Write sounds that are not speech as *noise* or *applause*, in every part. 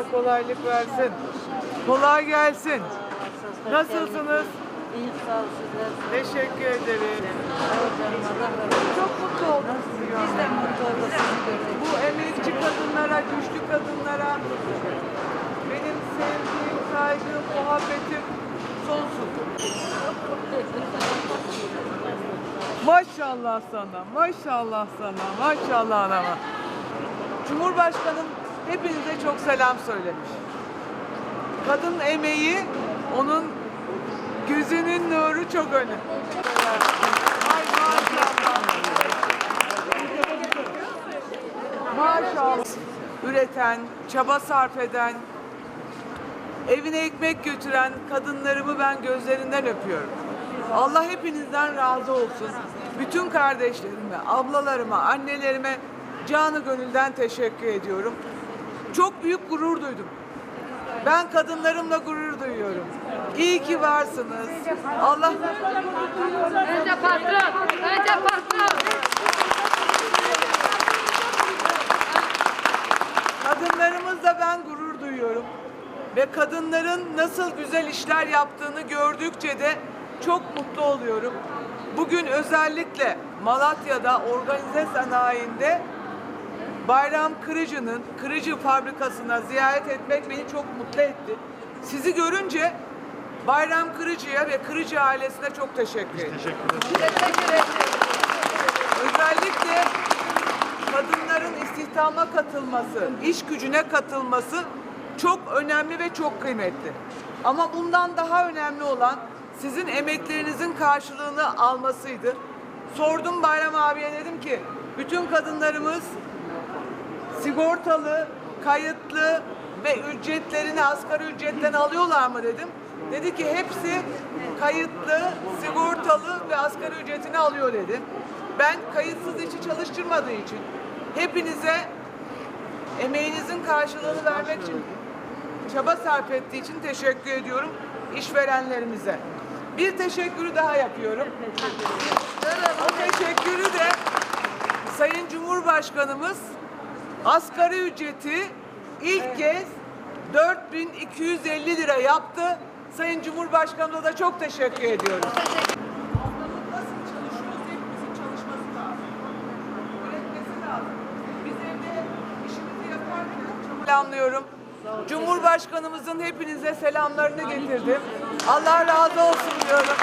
Allah kolaylık versin. Kolay gelsin. Nasılsınız? İyi sağ ol sizler. Teşekkür ederim. Çok mutlu sizi Biz de mutlu olduk. Bu emekçi kadınlara, güçlü kadınlara benim sevdiğim, saygım, muhabbetim sonsuz. Maşallah sana, maşallah sana, maşallah anama. Cumhurbaşkanım hepinize çok selam söylemiş. Kadın emeği onun gözünün nuru çok önemli. Maşallah. Üreten, çaba sarf eden, evine ekmek götüren kadınlarımı ben gözlerinden öpüyorum. Allah hepinizden razı olsun. Bütün kardeşlerime, ablalarıma, annelerime canı gönülden teşekkür ediyorum. Çok büyük gurur duydum. Ben kadınlarımla gurur duyuyorum. İyi ki varsınız. Allah Önce patron, önce patron. Kadınlarımızla ben gurur duyuyorum. Ve kadınların nasıl güzel işler yaptığını gördükçe de çok mutlu oluyorum. Bugün özellikle Malatya'da organize sanayinde Bayram Kırıcı'nın Kırıcı fabrikasına ziyaret etmek beni çok mutlu etti. Sizi görünce Bayram Kırıcı'ya ve Kırıcı ailesine çok teşekkür ederim. Özellikle kadınların istihdama katılması, iş gücüne katılması çok önemli ve çok kıymetli. Ama bundan daha önemli olan sizin emeklerinizin karşılığını almasıydı. Sordum Bayram abiye dedim ki bütün kadınlarımız sigortalı, kayıtlı ve ücretlerini asgari ücretten alıyorlar mı dedim. Dedi ki hepsi kayıtlı, sigortalı ve asgari ücretini alıyor dedi. Ben kayıtsız işçi çalıştırmadığı için hepinize emeğinizin karşılığını vermek için çaba sarf ettiği için teşekkür ediyorum işverenlerimize. Bir teşekkürü daha yapıyorum. O teşekkürü de Sayın Cumhurbaşkanımız asgari ücreti ilk kez 4250 lira yaptı. Sayın Cumhurbaşkanımıza da çok teşekkür işimizi yaparken selamlıyorum. Cumhurbaşkanımızın hepinize selamlarını getirdim. Allah razı olsun diyorum.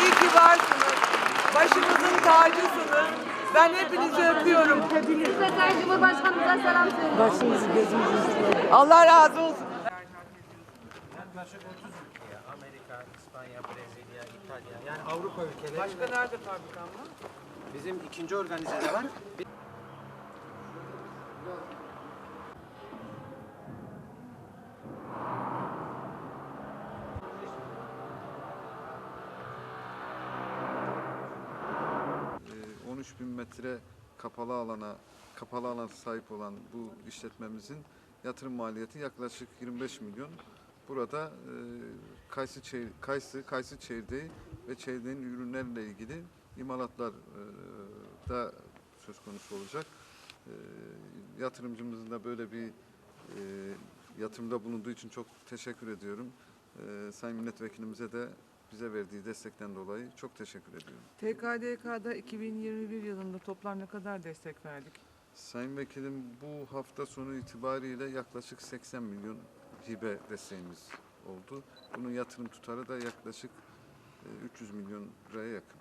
İyi ki varsınız. Başımızın tacısınız. Ben hepinizi öpüyorum. Siz de Sayın Cumhurbaşkanımıza selam söyleyin. Başımızı gözümüzü üstüne. Allah razı olsun. Yaklaşık 30 ülkeye, Amerika, İspanya, Brezilya, İtalya, yani Avrupa ülkeleri. Başka nerede fabrikan var? Bizim ikinci organizede var. Bir- Ee, 13 bin metre kapalı alana kapalı alana sahip olan bu işletmemizin yatırım maliyeti yaklaşık 25 milyon. Burada e, kayısı, çe- kayısı, kayısı çekirdeği ve çekirdeğin ürünlerle ilgili imalatlar e, da söz konusu olacak. E, yatırımcımızın da böyle bir e, yatırımda bulunduğu için çok teşekkür ediyorum. E, Sayın Milletvekilimize de bize verdiği destekten dolayı çok teşekkür ediyorum. TKDK'da 2021 yılında toplam ne kadar destek verdik? Sayın Vekilim bu hafta sonu itibariyle yaklaşık 80 milyon hibe desteğimiz oldu. Bunun yatırım tutarı da yaklaşık e, 300 milyon liraya yakın.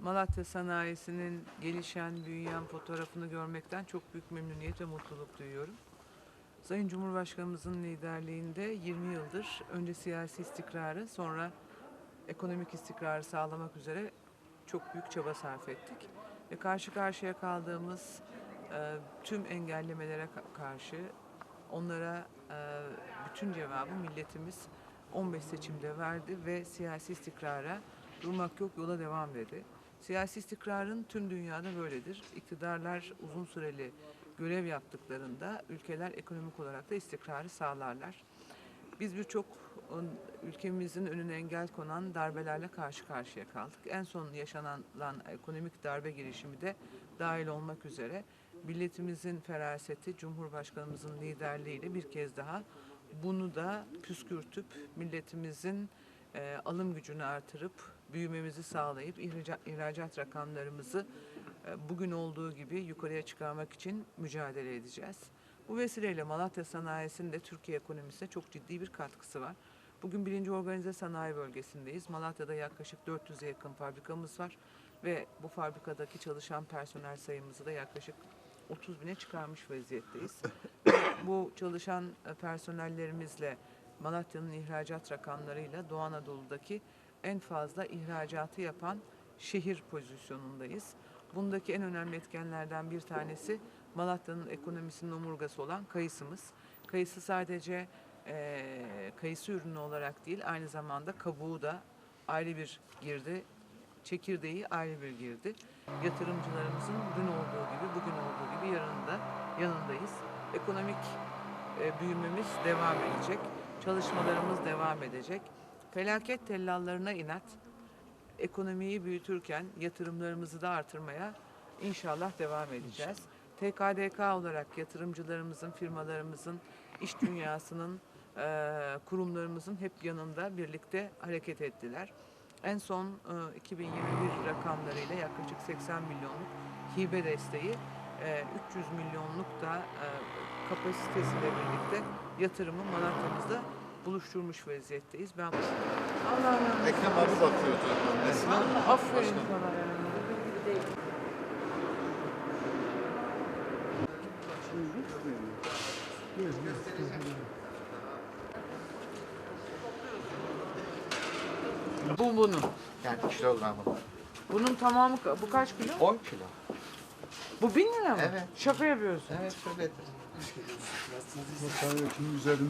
Malatya sanayisinin gelişen, büyüyen fotoğrafını görmekten çok büyük memnuniyet ve mutluluk duyuyorum. Sayın Cumhurbaşkanımızın liderliğinde 20 yıldır önce siyasi istikrarı sonra ekonomik istikrarı sağlamak üzere çok büyük çaba sarf ettik. Ve karşı karşıya kaldığımız e, tüm engellemelere ka- karşı onlara e, bütün cevabı milletimiz 15 seçimde verdi ve siyasi istikrara durmak yok yola devam dedi. Siyasi istikrarın tüm dünyada böyledir. İktidarlar uzun süreli görev yaptıklarında ülkeler ekonomik olarak da istikrarı sağlarlar. Biz birçok ıı, ülkemizin önüne engel konan darbelerle karşı karşıya kaldık. En son yaşanan ekonomik darbe girişimi de dahil olmak üzere milletimizin feraseti, Cumhurbaşkanımızın liderliğiyle bir kez daha bunu da püskürtüp milletimizin e, alım gücünü artırıp büyümemizi sağlayıp ihraca- ihracat rakamlarımızı e, bugün olduğu gibi yukarıya çıkarmak için mücadele edeceğiz. Bu vesileyle Malatya sanayisinin de Türkiye ekonomisine çok ciddi bir katkısı var. Bugün birinci organize sanayi bölgesindeyiz. Malatya'da yaklaşık 400'e yakın fabrikamız var ve bu fabrikadaki çalışan personel sayımızı da yaklaşık 30 bine çıkarmış vaziyetteyiz. *laughs* Bu çalışan e, personellerimizle Malatya'nın ihracat rakamlarıyla Doğu Anadolu'daki en fazla ihracatı yapan şehir pozisyonundayız. Bundaki en önemli etkenlerden bir tanesi Malatya'nın ekonomisinin omurgası olan kayısımız. Kayısı sadece eee, kayısı ürünü olarak değil aynı zamanda kabuğu da ayrı bir girdi, çekirdeği ayrı bir girdi. Yatırımcılarımızın dün olduğu gibi bugün olduğu gibi yarın da yanındayız. Ekonomik e, büyümemiz devam edecek. Çalışmalarımız devam edecek. Felaket tellallarına inat ekonomiyi büyütürken yatırımlarımızı da artırmaya inşallah devam edeceğiz. TKDK olarak yatırımcılarımızın, firmalarımızın, iş dünyasının, eee, kurumlarımızın hep yanında birlikte hareket ettiler. En son eee, 2021 rakamlarıyla yaklaşık 80 milyonluk hibe desteği, eee, 300 milyonluk da kapasitesiyle birlikte yatırımı Malatya'mızda buluşturmuş vaziyetteyiz. Ben Allah razı Ekrem abi bakıyordu annesine. Aferin sana yani. Bu bunun. Yani kilogramı. Bunun tamamı ka- bu kaç kilo? 10 kilo. Bu bin lira mı? Evet. Şaka yapıyorsun. Evet şöyledir.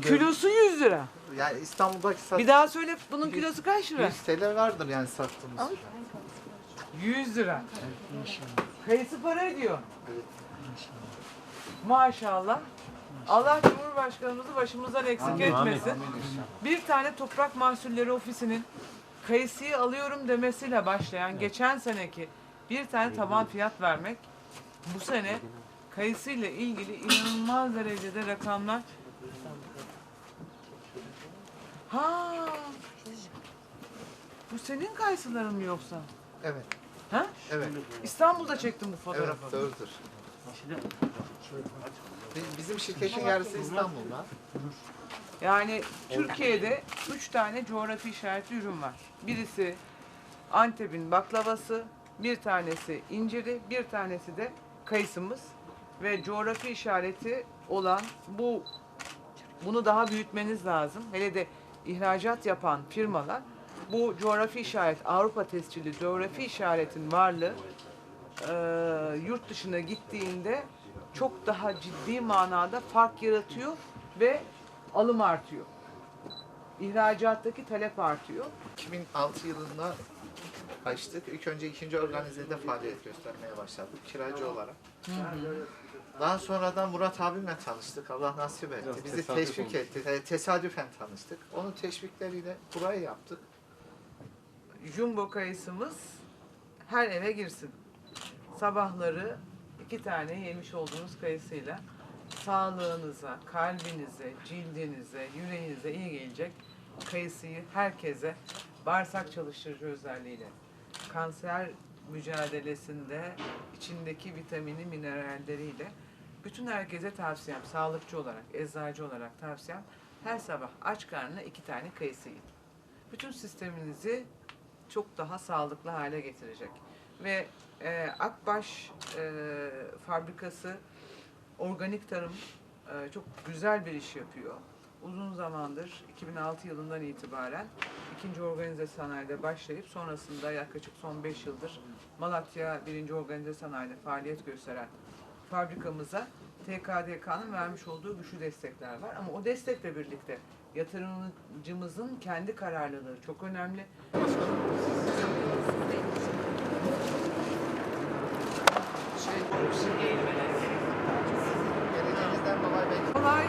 Kilosu 100 lira. Yani İstanbul'daki sat Bir daha söyle bunun kilosu kaç lira? 100 TL vardır yani sattığımız. 100 lira. Kayısı para ediyor. Maşallah. Allah Cumhurbaşkanımızı başımızdan eksik etmesin. Bir tane Toprak Mahsulleri Ofisi'nin kayısıyı alıyorum demesiyle başlayan geçen seneki bir tane taban fiyat vermek bu sene kayısıyla ilgili inanılmaz derecede rakamlar. Ha. Bu senin kayısıların mı yoksa? Evet. Ha? Evet. İstanbul'da çektim bu Evet fotoğrafı. doğrudur. Bi- Bizim şirketin yarısı İstanbul'da. Yani Türkiye'de üç tane coğrafi işaretli ürün var. Birisi Antep'in baklavası, bir tanesi inciri, bir tanesi de kayısımız. Ve coğrafi işareti olan bu bunu daha büyütmeniz lazım. Hele de ihracat yapan firmalar bu coğrafi işaret Avrupa tescilli coğrafi işaretin varlığı e, yurt dışına gittiğinde çok daha ciddi manada fark yaratıyor ve alım artıyor. İhracattaki talep artıyor. 2006 yılında açtık. İlk önce ikinci organizede faaliyet göstermeye başladık kiracı olarak. Daha sonradan Murat abimle tanıştık. Allah nasip etti. Bizi teşvik etti. E, Tesadüfen tanıştık. Onun teşvikleriyle burayı yaptık. Jumbo kayısımız her eve girsin. Sabahları iki tane yemiş olduğunuz kayısıyla sağlığınıza, kalbinize, cildinize, yüreğinize iyi gelecek kayısıyı herkese bağırsak çalıştırıcı özelliğiyle kanser mücadelesinde içindeki vitamini, mineralleriyle bütün herkese tavsiyem, sağlıkçı olarak, eczacı olarak tavsiyem her sabah aç karnına iki tane kayısı yiyin. Bütün sisteminizi çok daha sağlıklı hale getirecek. Ve e, Akbaş e, fabrikası organik tarım e, çok güzel bir iş yapıyor. Uzun zamandır 2006 yılından itibaren ikinci organize sanayide başlayıp sonrasında yaklaşık son 5 yıldır Malatya birinci organize sanayide faaliyet gösteren fabrikamıza TKDK'nın vermiş olduğu güçlü destekler var. Ama o destekle birlikte yatırımcımızın kendi kararlılığı çok önemli. Belki Kolay